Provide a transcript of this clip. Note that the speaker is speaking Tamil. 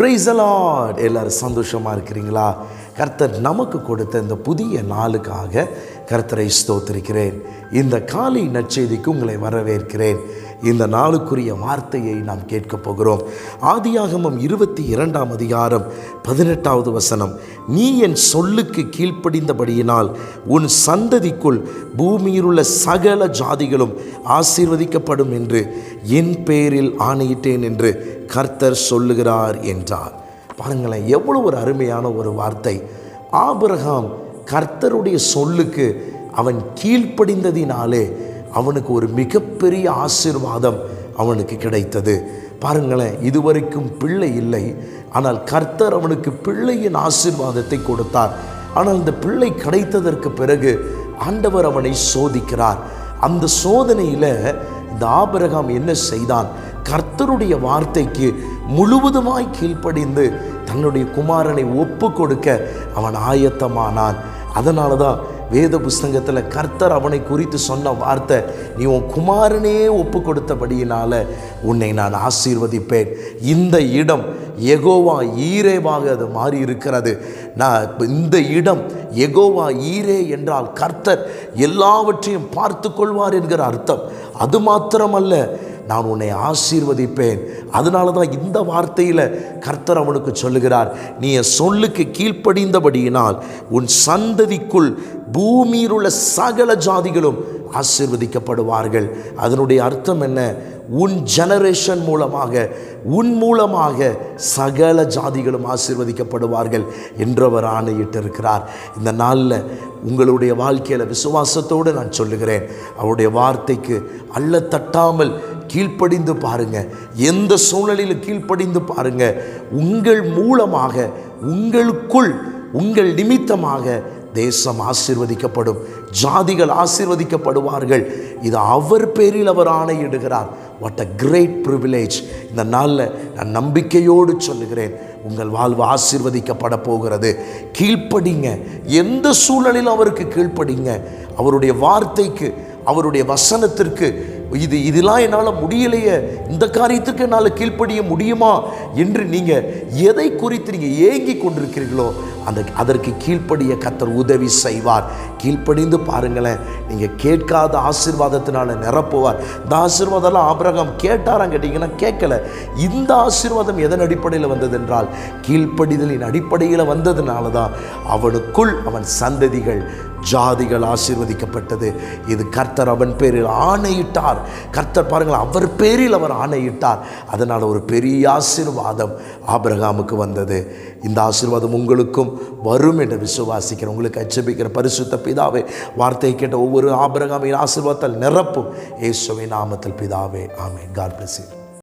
பிரைசலாட் எல்லாரும் சந்தோஷமாக இருக்கிறீங்களா? கர்த்தர் நமக்கு கொடுத்த இந்த புதிய நாளுக்காக கர்த்தரை ஸ்தோத்திருக்கிறேன். இந்த காலை நற்செய்திக்கு உங்களை வரவேற்கிறேன். இந்த நாளுக்குரிய வார்த்தையை நாம் கேட்க போகிறோம். ஆதியாகமம் இருபத்தி இரண்டாம் அதிகாரம் பதினெட்டாவது வசனம். நீ என் சொல்லுக்கு கீழ்ப்படிந்தபடியினால் உன் சந்ததிக்குள் பூமியிலுள்ள சகல ஜாதிகளும் ஆசீர்வதிக்கப்படும் என்று என் பெயரில் ஆணையிட்டேன் என்று கர்த்தர் சொல்லுகிறார் என்றார். பாருங்களேன் எவ்வளோ ஒரு அருமையான ஒரு வார்த்தை. ஆபிரகாம் கர்த்தருடைய சொல்லுக்கு அவன் கீழ்ப்படிந்ததினாலே அவனுக்கு ஒரு மிகப்பெரிய ஆசீர்வாதம் அவனுக்கு கிடைத்தது. பாருங்களேன் இதுவரைக்கும் பிள்ளை இல்லை. ஆனால் கர்த்தர் அவனுக்கு பிள்ளையின் ஆசீர்வாதத்தை கொடுத்தார். ஆனால் இந்த பிள்ளை கிடைத்ததற்கு பிறகு ஆண்டவர் அவனை சோதிக்கிறார். அந்த சோதனையில் இந்த ஆபிரகாம் என்ன செய்தான்? கர்த்தருடைய வார்த்தைக்கு முழுவதுமாய் கீழ்ப்படிந்து தன்னுடைய குமாரனை ஒப்பு கொடுக்க அவன் ஆயத்தமானான். அதனால தான் வேத புஸ்தகத்தில் கர்த்தர் அவனை குறித்து சொன்ன வார்த்தை நீ உன் குமாரனே ஒப்பு கொடுத்தபடியினால உன்னை நான் ஆசீர்வதிப்பேன். இந்த இடம் எகோவா ஈரேவாக அது மாறி இருக்கிறது நான் இந்த இடம் எகோவா ஈரே என்றால் கர்த்தர் எல்லாவற்றையும் பார்த்து கொள்வார் என்கிற அர்த்தம். அது மாத்திரமல்ல நான் உன்னை ஆசீர்வதிப்பேன். அதனால தான் இந்த வார்த்தையில் கர்த்தர் அவனுக்கு சொல்லுகிறார் நீ என் சொல்லுக்கு கீழ்ப்படிந்தபடியினால் உன் சந்ததிக்குள் பூமியில் உள்ள சகல ஜாதிகளும் ஆசீர்வதிக்கப்படுவார்கள். அதனுடைய அர்த்தம் என்ன? உன் ஜெனரேஷன் மூலமாக உன் மூலமாக சகல ஜாதிகளும் ஆசீர்வதிக்கப்படுவார்கள் என்றவர் ஆணையிட்டிருக்கிறார். இந்த நாளில் உங்களுடைய வாழ்க்கையில் விசுவாசத்தோடு நான் சொல்லுகிறேன் அவருடைய வார்த்தைக்கு அள்ள தட்டாமல் கீழ்ப்படிந்து பாருங்க. எந்த சூழ்நிலையில் கீழ்ப்படிந்து பாருங்க. உங்கள் மூலமாக உங்களுக்குள் உங்கள் நிமித்தமாக தேசம் ஆசீர்வதிக்கப்படும். ஜாதிகள் ஆசீர்வதிக்கப்படுவார்கள். இது அவர் பேரில் அவர் ஆணையிடுகிறார் வாட் அ கிரேட் ப்ரிவிலேஜ் இந்த நாளில் நான் நம்பிக்கையோடு சொல்லுகிறேன். உங்கள் வாழ்வு ஆசீர்வதிக்கப்பட போகிறது. கீழ்ப்படிங்க. எந்த சூழலில் அவருக்கு கீழ்ப்படிங்க. அவருடைய வார்த்தைக்கு அவருடைய வசனத்திற்கு இது இதெல்லாம் என்னால் முடியலையே. இந்த காரியத்துக்கு என்னால் கீழ்ப்படிய முடியுமா? என்று நீங்கள் எதை குறித்து நீங்கள் ஏங்கி கொண்டிருக்கிறீர்களோ அந்த அதற்கு கீழ்ப்படிய கத்தர் உதவி செய்வார். கீழ்ப்படிந்து பாருங்களேன் நீங்கள் கேட்காத ஆசீர்வாதத்தினால நிரப்புவார். இந்த ஆசீர்வாதம்லாம் ஆபிரகம் கேட்டாரான்னு கேட்டிங்கன்னா கேட்கல. இந்த ஆசீர்வாதம் எதன் அடிப்படையில் வந்ததென்றால் கீழ்ப்படிதலின் அடிப்படையில் வந்ததுனால தான் அவனுக்குள் அவன் சந்ததிகள் ஜாதிகள் ஆசீர்வதிக்கப்பட்டது. இது கர்த்தர் அவன் பேரில் ஆணையிட்டார். கர்த்தர் பாருங்கள் அவர் பேரில் அவர் ஆணையிட்டார். அதனால் ஒரு பெரிய ஆசீர்வாதம் ஆபிரகாமுக்கு வந்தது. இந்த ஆசீர்வாதம் உங்களுக்கும் வரும் என்று விசுவாசிக்கிறேன். உங்களுக்கு அச்சபிக்கிற பரிசுத்த பிதாவே வார்த்தையை கேட்ட ஒவ்வொரு ஆபிரகாமின் ஆசீர்வாதத்தால் நிரப்பும். இயேசுவின் நாமத்தில் பிதாவே ஆமே காட் பிளஸ்